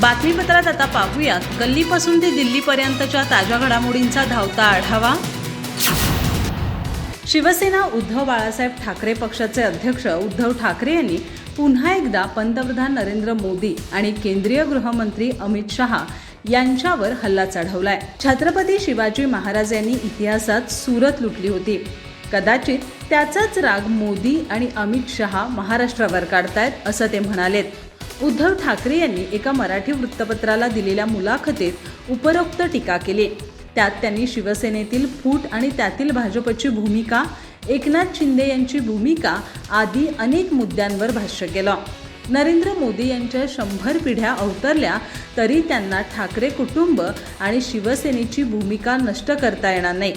बातमीपत्रात आता पाहूयात. गल्लीपासून ते दिल्लीपर्यंतच्या ताज्या घडामोडींचा धावता आढावा. शिवसेना उद्धव बाळासाहेब ठाकरे पक्षाचे अध्यक्ष उद्धव ठाकरे यांनी पुन्हा एकदा पंतप्रधान नरेंद्र मोदी आणि केंद्रीय गृहमंत्री अमित शहा यांच्यावर हल्ला चढवलाय. छत्रपती शिवाजी महाराज यांनी इतिहासात सुरत लुटली होती. कदाचित त्याचाच राग मोदी आणि अमित शहा महाराष्ट्रावर काढतायत असं ते म्हणालेत. उद्धव ठाकरे यांनी एका मराठी वृत्तपत्राला दिलेल्या मुलाखतीत उपरोक्त टीका केली. त्यात त्यांनी शिवसेनेतील फूट आणि त्यातील भाजपची भूमिका एकनाथ शिंदे यांची भूमिका आदी अनेक मुद्द्यांवर भाष्य केलं. नरेंद्र मोदी यांच्या शंभर पिढ्या अवतरल्या तरी त्यांना ठाकरे कुटुंब आणि शिवसेनेची भूमिका नष्ट करता येणार नाही.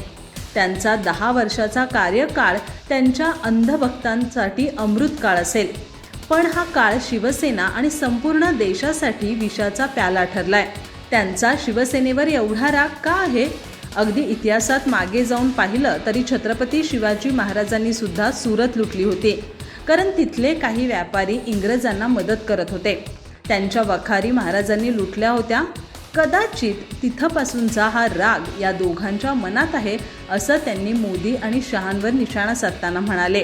त्यांचा दहा वर्षाचा कार्यकाळ त्यांच्या अंधभक्तांसाठी अमृत काळ असेल. पण हा काळ शिवसेना आणि संपूर्ण देशासाठी विषाचा प्याला ठरलाय. त्यांचा शिवसेनेवर एवढा राग का आहे? अगदी इतिहासात मागे जाऊन पाहिलं तरी छत्रपती शिवाजी महाराजांनी सुद्धा सुरत लुटली होती. कारण तिथले काही व्यापारी इंग्रजांना मदत करत होते. त्यांच्या वखारी महाराजांनी लुटल्या होत्या. कदाचित तिथंपासूनचा हा राग या दोघांच्या मनात आहे असं त्यांनी मोदी आणि शहांवर निशाणा साधताना म्हणाले.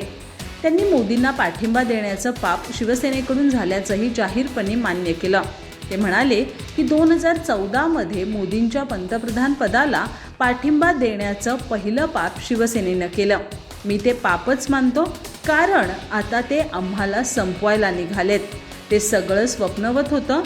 त्यांनी मोदींना पाठिंबा देण्याचं पाप शिवसेनेकडून झाल्याचंही जाहीरपणे मान्य केलं. ते म्हणाले की दोन हजार चौदामध्ये मोदींच्या पंतप्रधान पदाला पाठिंबा देण्याचं पहिलं पाप शिवसेनेनं केलं. मी ते पापच मानतो कारण आता ते आम्हाला संपवायला निघालेत. ते सगळं स्वप्नवत होतं.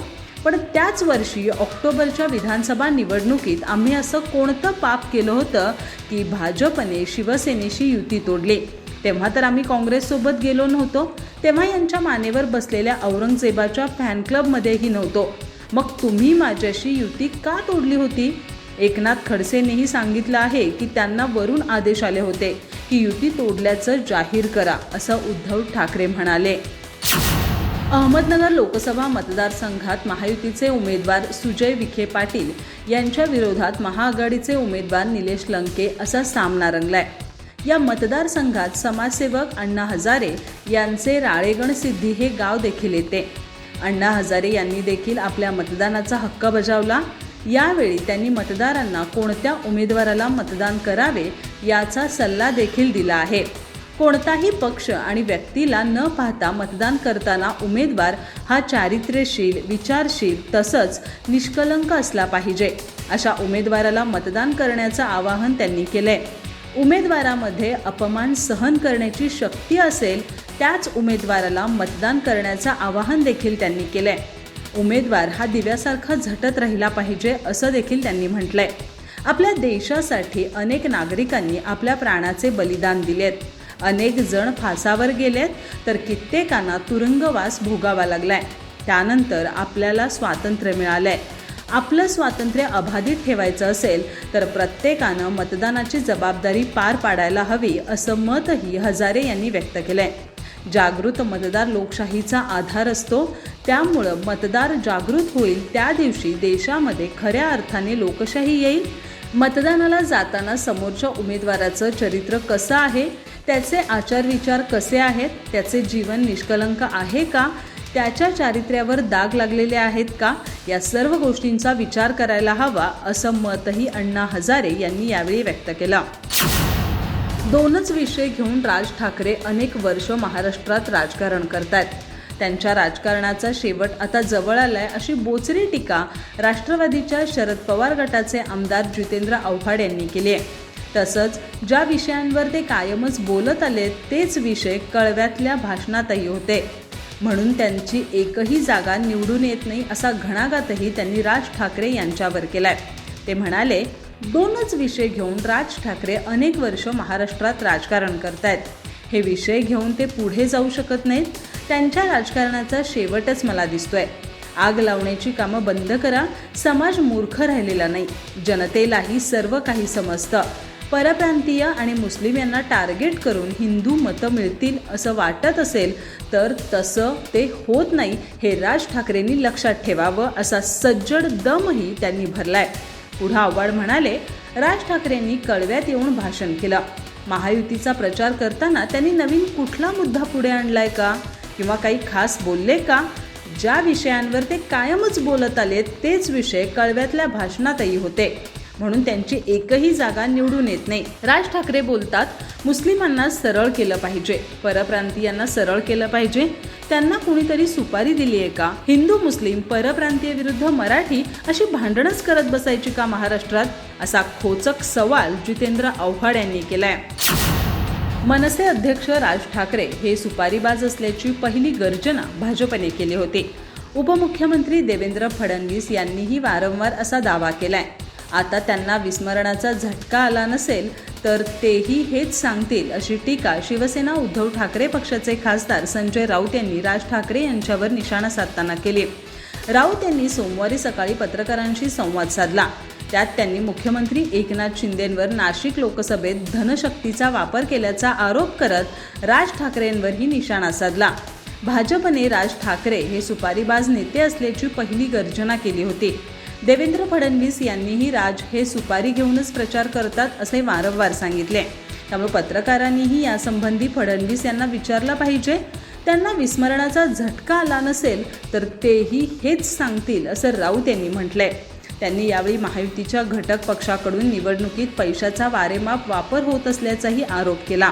पण त्याच वर्षी ऑक्टोबरच्या विधानसभा निवडणुकीत आम्ही असं कोणतं पाप केलं होतं की भाजपने शिवसेनेशी युती तोडली? तेव्हा तर आम्ही काँग्रेससोबत गेलो नव्हतो. तेव्हा यांच्या मानेवर बसलेल्या औरंगजेबाच्या फॅन क्लबमध्येही नव्हतो. मग तुम्ही माझ्याशी युती का तोडली होती? एकनाथ खडसेनेही सांगितलं आहे की त्यांना वरून आदेश आले होते की युती तोडल्याचं जाहीर करा असं उद्धव ठाकरे म्हणाले. अहमदनगर लोकसभा मतदारसंघात महायुतीचे उमेदवार सुजय विखे पाटील यांच्या विरोधात महाआघाडीचे उमेदवार निलेश लंके असा सामना रंगलाय. या मतदारसंघात समाजसेवक अण्णा हजारे यांचे राळेगण सिद्धी हे गाव देखील येते. अण्णा हजारे यांनी देखील आपल्या मतदानाचा हक्क बजावला. यावेळी त्यांनी मतदारांना कोणत्या उमेदवाराला मतदान करावे याचा सल्ला देखील दिला आहे. कोणताही पक्ष आणि व्यक्तीला न पाहता मतदान करताना उमेदवार हा चारित्र्यशील विचारशील तसंच निष्कलंक असला पाहिजे अशा उमेदवाराला मतदान करण्याचं आवाहन त्यांनी केलंय. उमेदवारामध्ये अपमान सहन करण्याची शक्ती असेल त्याच उमेदवाराला मतदान करण्याचं आवाहन देखील त्यांनी केलंय. उमेदवार हा दिव्यासारखा झटत राहिला पाहिजे असं देखील त्यांनी म्हटलंय. आपल्या देशासाठी अनेक नागरिकांनी आपल्या प्राणाचे बलिदान दिलेत. अनेक जण फासावर गेलेत तर कित्येकांना तुरुंगवास भोगावा लागलाय. त्यानंतर आपल्याला स्वातंत्र्य मिळालंय. आपलं स्वातंत्र्य अबाधित ठेवायचं असेल तर प्रत्येकानं मतदानाची जबाबदारी पार पाडायला हवी असं मतही हजारे यांनी व्यक्त केलंय. जागृत मतदार लोकशाहीचा आधार असतो त्यामुळं मतदार जागृत होईल त्या दिवशी देशामध्ये खऱ्या अर्थाने लोकशाही येईल. मतदानाला जाताना समोरच्या उमेदवाराचं चरित्र कसं आहे त्याचे आचारविचार कसे आहेत त्याचे जीवन निष्कलंक आहे का त्याच्या चारित्र्यावर दाग लागलेले आहेत का? या सर्व गोष्टींचा विचार करायला हवा असं मतही अण्णा हजारे यांनी यावेळी व्यक्त केलं. दोनच विषय घेऊन राज ठाकरे अनेक वर्ष महाराष्ट्रात राजकारण करतात त्यांच्या राजकारणाचा शेवट आता जवळ आलाय अशी बोचरी टीका राष्ट्रवादीच्या शरद पवार गटाचे आमदार जितेंद्र आव्हाड यांनी केली आहे तसंच ज्या विषयांवर ते कायमच बोलत आले तेच विषय कळव्यातल्या भाषणातही होते. म्हणून त्यांची एकही जागा निवडून येत नाही असा घणाघातही त्यांनी राज ठाकरे यांच्यावर केलाय. ते म्हणाले दोनच विषय घेऊन राज ठाकरे अनेक वर्ष महाराष्ट्रात राजकारण करतायत. हे विषय घेऊन ते पुढे जाऊ शकत नाहीत. त्यांच्या राजकारणाचा शेवटच मला दिसतोय. आग लावण्याची कामं बंद करा. समाज मूर्ख राहिलेला नाही. जनतेलाही सर्व काही समजतं. परप्रांतीय आणि मुस्लिम यांना टार्गेट करून हिंदू मतं मिळतील असं वाटत असेल तर तसं ते होत नाही हे राज ठाकरेंनी लक्षात ठेवावं असा सज्जड दमही त्यांनी भरलाय. पुढं आव्हाड म्हणाले राज ठाकरेंनी कळव्यात येऊन भाषण केलं. महायुतीचा प्रचार करताना त्यांनी नवीन कुठला मुद्दा पुढे आणलाय का? किंवा काही खास बोलले का? ज्या विषयांवर ते कायमच बोलत आले तेच विषय कळव्यातल्या भाषणातही होते. म्हणून त्यांची एकही जागा निवडून येत नाही. राज ठाकरे बोलतात मुस्लिमांना सरळ केलं पाहिजे परप्रांतीयांना सरळ केलं पाहिजे. त्यांना कुणीतरी सुपारी दिली आहे का? हिंदू मुस्लिम परप्रांतीय विरुद्ध मराठी अशी भांडणच करत बसायची का महाराष्ट्रात? असा खोचक सवाल जितेंद्र आव्हाड यांनी केलाय. मनसे अध्यक्ष राज ठाकरे हे सुपारीबाज असल्याची पहिली गर्जना भाजपने केली होती. उपमुख्यमंत्री देवेंद्र फडणवीस यांनीही वारंवार असा दावा केलाय. आता त्यांना विस्मरणाचा झटका आला नसेल तर तेही हेच सांगतील अशी टीका शिवसेना उद्धव ठाकरे पक्षाचे खासदार संजय राऊत यांनी राज ठाकरे यांच्यावर निशाणा साधताना केली. राऊत यांनी सोमवारी सकाळी पत्रकारांशी संवाद साधला. त्यात त्यांनी मुख्यमंत्री एकनाथ शिंदेंवर नाशिक लोकसभेत धनशक्तीचा वापर केल्याचा आरोप करत राज ठाकरेंवरही निशाणा साधला. भाजपने राज ठाकरे हे सुपारीबाज नेते असल्याची पहिली गर्जना केली होती. देवेंद्र फडणवीस यांनीही राज हे सुपारी घेऊनच प्रचार करतात असे वारंवार सांगितले. त्यामुळे पत्रकारांनीही यासंबंधी फडणवीस यांना विचारलं पाहिजे. त्यांना विस्मरणाचा झटका आला नसेल तर तेही हेच सांगतील असं राऊत यांनी म्हटलंय. त्यांनी यावेळी महायुतीच्या घटक पक्षाकडून निवडणुकीत पैशाचा वारेमाप वापर होत असल्याचाही आरोप केला.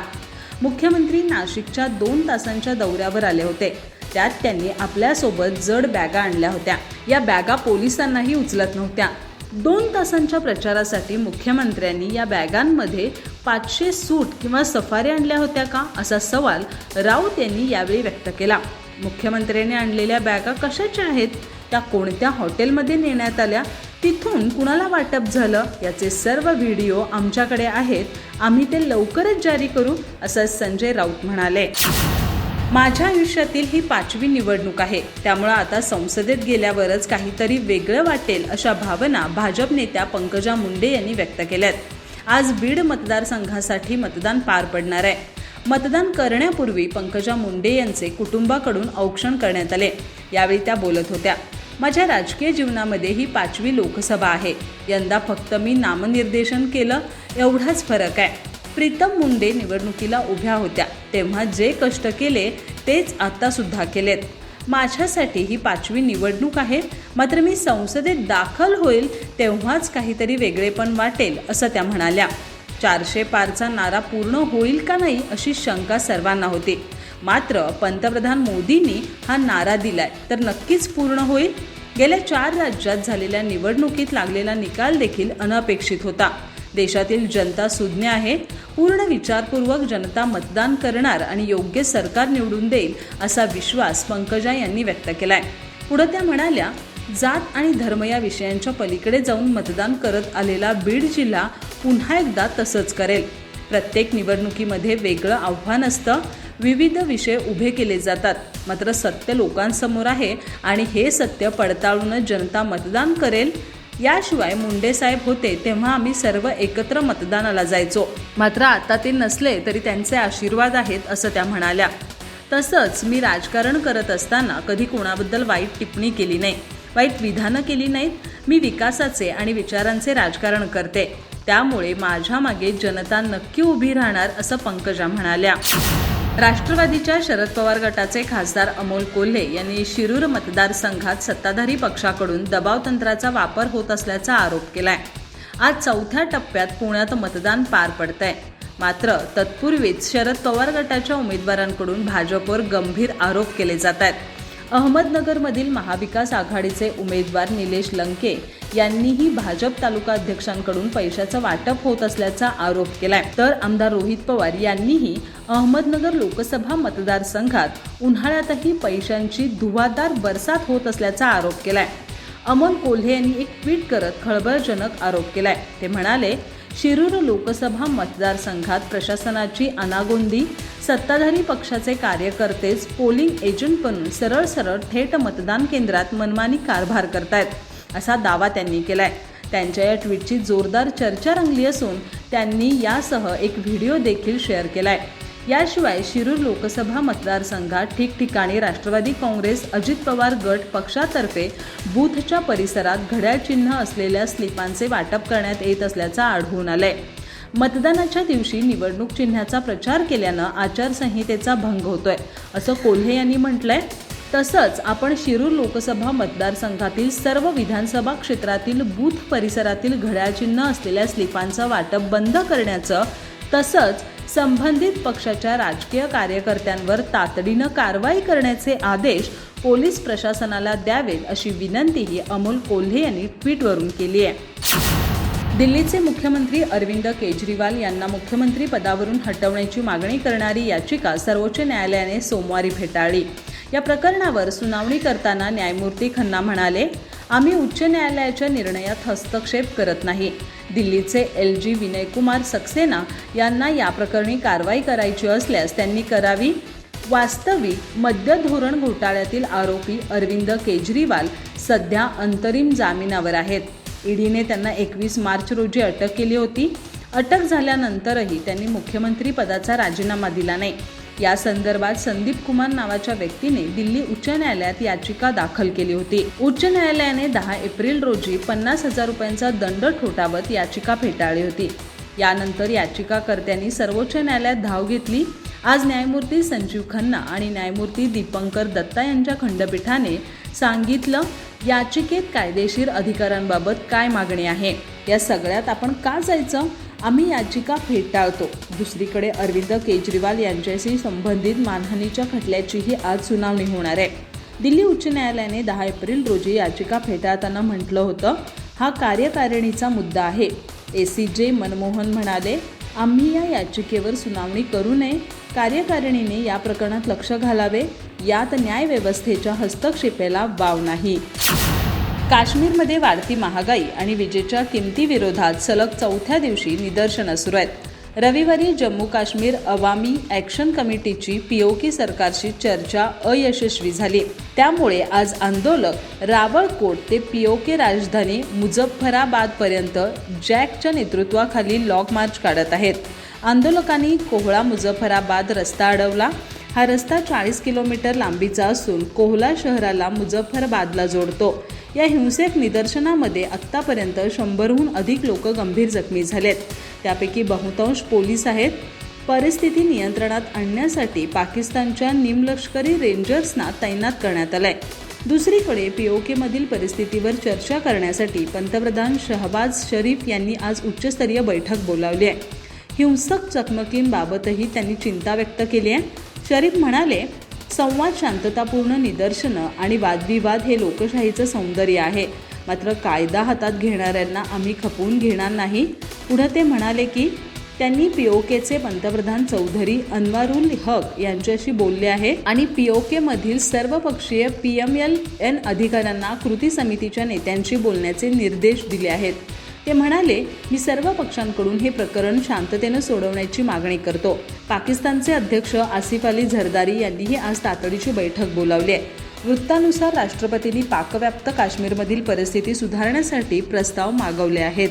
मुख्यमंत्री नाशिकच्या दोन तासांच्या दौऱ्यावर आले होते. त्यात त्यांनी आपल्यासोबत जड बॅगा आणल्या होत्या. या बॅगा पोलिसांनाही उचलत नव्हत्या. दोन तासांच्या प्रचारासाठी मुख्यमंत्र्यांनी या बॅगांमध्ये पाचशे सूट किंवा सफारी आणल्या होत्या का असा सवाल राऊत यांनी यावेळी व्यक्त केला. मुख्यमंत्र्यांनी आणलेल्या बॅगा कशाच्या आहेत? त्या कोणत्या हॉटेलमध्ये नेण्यात आल्या? तिथून कुणाला वाटप झालं? याचे सर्व व्हिडिओ आमच्याकडे आहेत. आम्ही ते लवकरच जारी करू असं संजय राऊत म्हणाले. माझ्या आयुष्यातील ही पाचवी निवडणूक आहे. त्यामुळं आता संसदेत गेल्यावरच काहीतरी वेगळं वाटेल अशा भावना भाजप नेत्या पंकजा मुंडे यांनी व्यक्त केल्यात. आज बीड मतदारसंघासाठी मतदान पार पडणार आहे. मतदान करण्यापूर्वी पंकजा मुंडे यांचे कुटुंबाकडून औक्षण करण्यात आले. यावेळी त्या बोलत होत्या माझ्या राजकीय जीवनामध्ये ही पाचवी लोकसभा आहे. यंदा फक्त मी नामनिर्देशन केलं एवढाच फरक आहे. प्रीतम मुंडे निवडणुकीला उभ्या होत्या. तेव्हा जे कष्ट केले तेच आता सुद्धा केलेत. माझ्यासाठी ही पाचवी निवडणूक आहे. मात्र मी संसदेत दाखल होईल तेव्हाच काहीतरी वेगळेपण वाटेल असं त्या म्हणाल्या. चारशे पारचा नारा पूर्ण होईल का नाही अशी शंका सर्वांना होती. मात्र पंतप्रधान मोदींनी हा नारा दिलाय तर नक्कीच पूर्ण होईल. गेल्या चार राज्यात झालेल्या निवडणुकीत लागलेला निकाल देखील अनपेक्षित होता. देशातील जनता सुज्ञ आहे पूर्ण विचारपूर्वक जनता मतदान करणार आणि योग्य सरकार निवडून देईल असा विश्वास पंकजा यांनी व्यक्त केलाय. पुढं त्या म्हणाल्या जात आणि धर्म या विषयांच्या पलीकडे जाऊन मतदान करत आलेला बीड जिल्हा पुन्हा एकदा तसंच करेल. प्रत्येक निवडणुकीमध्ये वेगळं आव्हान असतं. विविध विषय उभे केले जातात. मात्र सत्य लोकांसमोर आहे आणि हे सत्य पडताळूनच जनता मतदान करेल याशिवाय मुंडे साहेब होते तेव्हा आम्ही सर्व एकत्र मतदानाला जायचो. मात्र आता ते नसले तरी त्यांचे आशीर्वाद आहेत असं त्या म्हणाल्या. तसंच मी राजकारण करत असताना कधी कोणाबद्दल वाईट टिप्पणी केली नाही. वाईट विधानं केली नाहीत. मी विकासाचे आणि विचारांचे राजकारण करते. त्यामुळे माझ्या मागे जनता नक्की उभी राहणार असं पंकजा म्हणाल्या. राष्ट्रवादीच्या शरद पवार गटाचे खासदार अमोल कोल्हे यांनी शिरूर मतदारसंघात सत्ताधारी पक्षाकडून दबाव तंत्राचा वापर होत असल्याचा आरोप केलाय. आज चौथ्या टप्प्यात पुण्यात मतदान पार पडतंय. मात्र तत्पूर्वीच शरद पवार गटाच्या उमेदवारांकडून भाजपवर गंभीर आरोप केले जात आहेत अहमदनगरमधील महाविकास आघाडीचे उमेदवार निलेश लंके यांनीही भाजप तालुका अध्यक्षांकडून पैशाचं वाटप होत असल्याचा आरोप केलाय. तर आमदार रोहित पवार यांनीही अहमदनगर लोकसभा मतदारसंघात उन्हाळ्यातही पैशांची धुवादार बरसात होत असल्याचा आरोप केलाय. अमोल कोल्हे यांनी एक ट्विट करत खळबळजनक आरोप केलाय. ते म्हणाले शिरूर लोकसभा मतदारसंघात प्रशासनाची अनागोंदी सत्ताधारी पक्षाचे कार्यकर्तेच पोलिंग एजंट बनून सरळ सरळ थेट मतदान केंद्रात मनमानी कारभार करतायत असा दावा त्यांनी केलाय. त्यांच्या या ट्विटची जोरदार चर्चा रंगली असून त्यांनी यासह एक व्हिडिओ देखील शेअर केलाय. याशिवाय शिरूर लोकसभा मतदारसंघात ठिकठिकाणी राष्ट्रवादी काँग्रेस अजित पवार गट पक्षातर्फे बूथच्या परिसरात घड्याळ चिन्ह असलेल्या स्लिपांचे वाटप करण्यात येत असल्याचं आढळून आलंय. मतदानाच्या दिवशी निवडणूक चिन्हाचा प्रचार केल्यानं आचारसंहितेचा भंग होतोय असं कोल्हे यांनी म्हटलंय. तसंच आपण शिरूर लोकसभा मतदारसंघातील सर्व विधानसभा क्षेत्रातील बूथ परिसरातील घड्याळ चिन्ह असलेल्या स्लिपांचं वाटप बंद करण्याचं तसंच संबंधित पक्षाच्या राजकीय कार्यकर्त्यांवर तातडीनं कारवाई करण्याचे आदेश पोलीस प्रशासनाला द्यावेत अशी विनंतीही अमोल कोल्हे यांनी ट्विटवरून केली आहे. दिल्लीचे मुख्यमंत्री अरविंद केजरीवाल यांना मुख्यमंत्री पदावरून हटवण्याची मागणी करणारी याचिका सर्वोच्च न्यायालयाने सोमवारी फेटाळली. या प्रकरणावर सुनावणी करताना न्यायमूर्ती खन्ना म्हणाले आम्ही उच्च न्यायालयाच्या निर्णयात हस्तक्षेप करत नाही. दिल्लीचे एल जी विनयकुमार सक्सेना यांना या प्रकरणी कारवाई करायची असल्यास त्यांनी करावी वास्तविक मद्य धोरण घोटाळ्यातील आरोपी अरविंद केजरीवाल सध्या अंतरिम जामिनावर आहेत. ईडीने त्यांना एकवीस मार्च रोजी अटक केली होती. अटक झाल्यानंतरही त्यांनी मुख्यमंत्री पदाचा राजीनामा दिला नाही. या संदर्भात संदीप कुमार नावाच्या व्यक्तीने दिल्ली उच्च न्यायालयात याचिका दाखल केली होती. उच्च न्यायालयाने दहा एप्रिल रोजी पन्नास हजार रुपयांचा दंड ठोठावत याचिका फेटाळली होती. यानंतर याचिकाकर्त्यांनी सर्वोच्च न्यायालयात धाव घेतली. आज न्यायमूर्ती संजीव खन्ना आणि न्यायमूर्ती दीपंकर दत्ता यांच्या खंडपीठाने सांगितलं याचिकेत कायदेशीर अधिकारांबाबत काय मागणी आहे? या सगळ्यात आपण का जायचं? आम्ही याचिका फेटाळतो. दुसरीकडे अरविंद केजरीवाल यांच्याशी संबंधित मानहानीच्या खटल्याचीही आज सुनावणी होणार आहे. दिल्ली उच्च न्यायालयाने दहा एप्रिल रोजी याचिका फेटाळताना म्हटलं होतं हा कार्यकारिणीचा मुद्दा आहे. ए सी जे मनमोहन म्हणाले आम्ही या याचिकेवर सुनावणी करू नये. कार्यकारिणीने या प्रकरणात लक्ष घालावे. यात न्यायव्यवस्थेच्या हस्तक्षेपाला वाव नाही. काश्मीरमध्ये वाढती महागाई आणि विजेच्या किमतीविरोधात सलग चौथ्या दिवशी निदर्शनं सुरू आहेत. रविवारी जम्मू काश्मीर अवामी ॲक्शन कमिटीची पीओकी सरकारशी चर्चा अयशस्वी झाली. त्यामुळे आज आंदोलक रावळकोट ते पीओके राजधानी मुझफ्फराबादपर्यंत जॅकच्या नेतृत्वाखाली लॉग मार्च काढत आहेत. आंदोलकांनी कोहळा मुझफ्फराबाद रस्ता अडवला हा रस्ता चाळीस किलोमीटर लांबीचा असून कोहला शहराला मुझफ्फराबादला जोडतो. या हिंसेक निदर्शनामध्ये आत्तापर्यंत शंभरहून अधिक लोक गंभीर जखमी झालेत. त्यापैकी बहुतांश पोलीस आहेत. परिस्थिती नियंत्रणात आणण्यासाठी पाकिस्तानच्या निमलष्करी रेंजर्सना तैनात करण्यात आलंय. दुसरीकडे पीओकेमधील परिस्थितीवर चर्चा करण्यासाठी पंतप्रधान शहबाज शरीफ यांनी आज उच्चस्तरीय बैठक बोलावली आहे. हिंसक चकमकींबाबतही त्यांनी चिंता व्यक्त केली आहे. शरीफ म्हणाले संवाद शांततापूर्ण निदर्शनं आणि वादविवाद हे लोकशाहीचं सौंदर्य आहे. मात्र कायदा हातात घेणाऱ्यांना आम्ही खपवून घेणार नाही. पुढं ते म्हणाले की त्यांनी पीओकेचे पंतप्रधान चौधरी अनवारुल हक यांच्याशी बोलले आहे आणि पीओके पी सर्वपक्षीय एल एन अधिकाऱ्यांना कृती समितीच्या नेत्यांशी बोलण्याचे निर्देश दिले आहेत. ते म्हणाले मी सर्व पक्षांकडून हे प्रकरण शांततेनं सोडवण्याची मागणी करतो. पाकिस्तानचे अध्यक्ष आसिफ अली झरदारी यांनीही आज तातडीची बैठक बोलावली आहे. वृत्तानुसार राष्ट्रपतींनी पाकव्याप्त काश्मीरमधील परिस्थिती सुधारण्यासाठी प्रस्ताव मागवले आहेत.